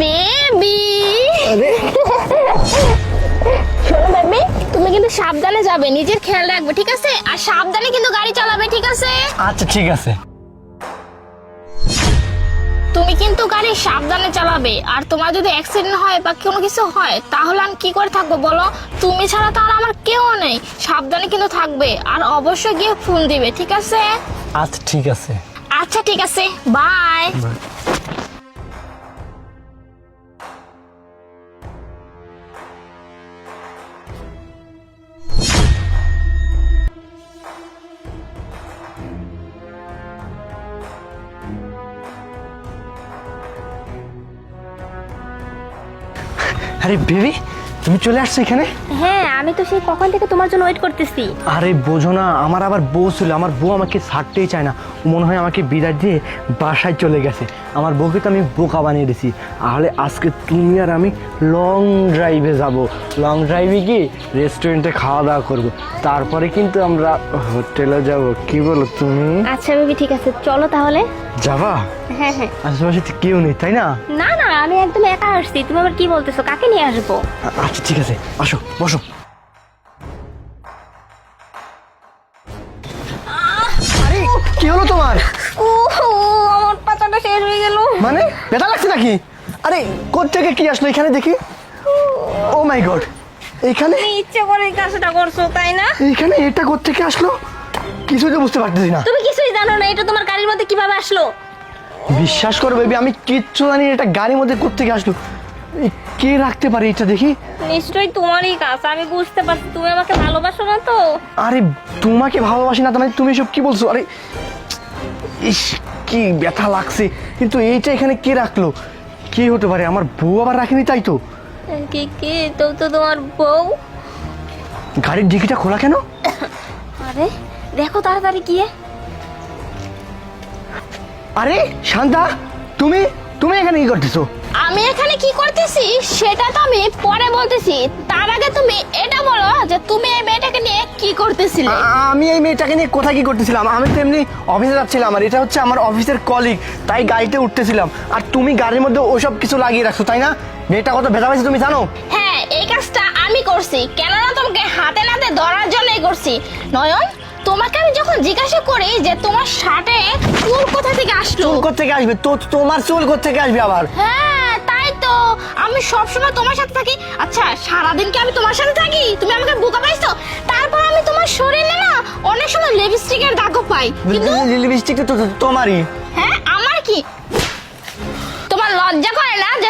Baby. শোনো baby তুমি কিন্তু সাবধানে যাবে নিজের খেয়াল রাখবে ঠিক আছে? আর সাবধানে কিন্তু গাড়ি চালাবে ঠিক আছে? আচ্ছা ঠিক আছে। তুমি কিন্তু গাড়ি সাবধানে চালাবে আর তোমার যদি অ্যাক্সিডেন্ট হয় বা কোনো কিছু হয় তাহলে আমি কি করে থাকব বলো? তুমি ছাড়া তো আর আমার কেউ নেই। সাবধানে কিন্তু থাকবে আর অবশ্যই গিয়ে ফোন দিবে ঠিক আছে? আচ্ছা ঠিক আছে। আচ্ছা ঠিক আছে বাই আরে বেবি তুমি চলে আসছো এখানে? হ্যাঁ আমি তো সেই কখন থেকে তোমার জন্য ওয়েট করতেছি। আরে বোঝো না আমার আবার বউ ছিল আমার বউ আমাকে ছাড়তেই চায় না। মনে হয় আমাকে বিদায় দিয়ে বাসায় চলে গেছে। আমার বউকে তো আমি বোকা বানিয়ে দিছি। তাহলে আজকে তুমি আর আমি লং ড্রাইভে যাব। লং ড্রাইভে গিয়ে রেস্টুরেন্টে খাওয়া দাওয়া করব। তারপরে কিন্তু আমরা হোটেলে যাব। কি বলো তুমি? আচ্ছা বেবি ঠিক আছে। চলো তাহলে। যাবা? হ্যাঁ হ্যাঁ। আশেপাশে কেউ নেই তাই না? না আমি একদম একা আসছি। তুমি আবার কি বলতেছো? কাকে নিয়ে আসব? আচ্ছা ঠিক আছে। আসো বসো। আরে কি হলো তোমার? ও আমার পাতাটা শেষ হয়ে গেল। মানে ব্যথা লাগছে নাকি? আরে কি আসলো এখানে দেখি? ও মাই গড এখানে তুমি ইচ্ছে করে এই কাজটা করছ তাই না? এখানে এটা কোথেকে আসলো? কিছুই তো বুঝতে পারতেছি না। তুমি কিছুই জানো না এটা তোমার গাড়ির মধ্যে কীভাবে আসলো? বিশ্বাস করো বেবি আমি কিচ্ছু জানি এটা গাড়ির মধ্যে কোথেকে আসলো। কে রাখতে পারে এটা দেখি? নিশ্চয়ই তোমারই কাজ আমি বুঝতে পারছি তুমি আমাকে ভালোবাসো না তো। আরে তোমাকে ভালোবাসি না মানে তুমি সব কি বলছো? আরে ইস কি ব্যথা লাগছে। কিন্তু এইটা এখানে কে রাখল? কে হতে পারে? আমার বউ আবার রাখেনি তাই তো? কি কি? তো তো তোমার বউ। গাড়ির ডিকিটা খোলা কেন? আরে দেখো তাড়াতাড়ি গিয়ে। আরে শান্তা তুমি তুমি এখানে কি করতেছো? আমি এখানে কি করতেছি সেটা তো আমি পরে বলতেছি। তার আগে তুমি এটা বলো যে তুমি এই মেয়েটাকে নিয়ে কি করতেছিলে? আমি এই মেয়েটাকে নিয়ে কোথায় কি করতেছিলাম? আমি তো এমনি অফিসে যাচ্ছিলাম আর এটা হচ্ছে আমার অফিসের কলিগ তাই গাড়িতে উঠতেছিলাম। আর তুমি গাড়ির মধ্যে ওসব কিছু লাগিয়ে রাখছো তাই না? মেয়েটা কত ভেজা পাইছে তুমি জানো? হ্যাঁ এই কাজটা আমি করছি। কেননা তোমাকে হাতে নাতে ধরার জন্যই করছি। নয়ন তোমাকে আমি যখন জিজ্ঞাসা করি যে তোমার শার্টে চুল কোথা থেকে আসলো? চুল কোথেকে আসবে? তো তোমার চুল কোথেকে আসবে আবার? হ্যাঁ তাই তো। আমি সবসময় তোমার সাথে থাকি। আচ্ছা সারাদিন কি আমি তোমার সাথে থাকি? তুমি আমাকে বোকা পাইছো তারপর আমি তোমার শরীরে না অনেক সময় লিপস্টিকের দাগও পাই। কিন্তু লিপস্টিক তো- তোমারই। হ্যাঁ আমার কি? তোমার লজ্জা করে না যে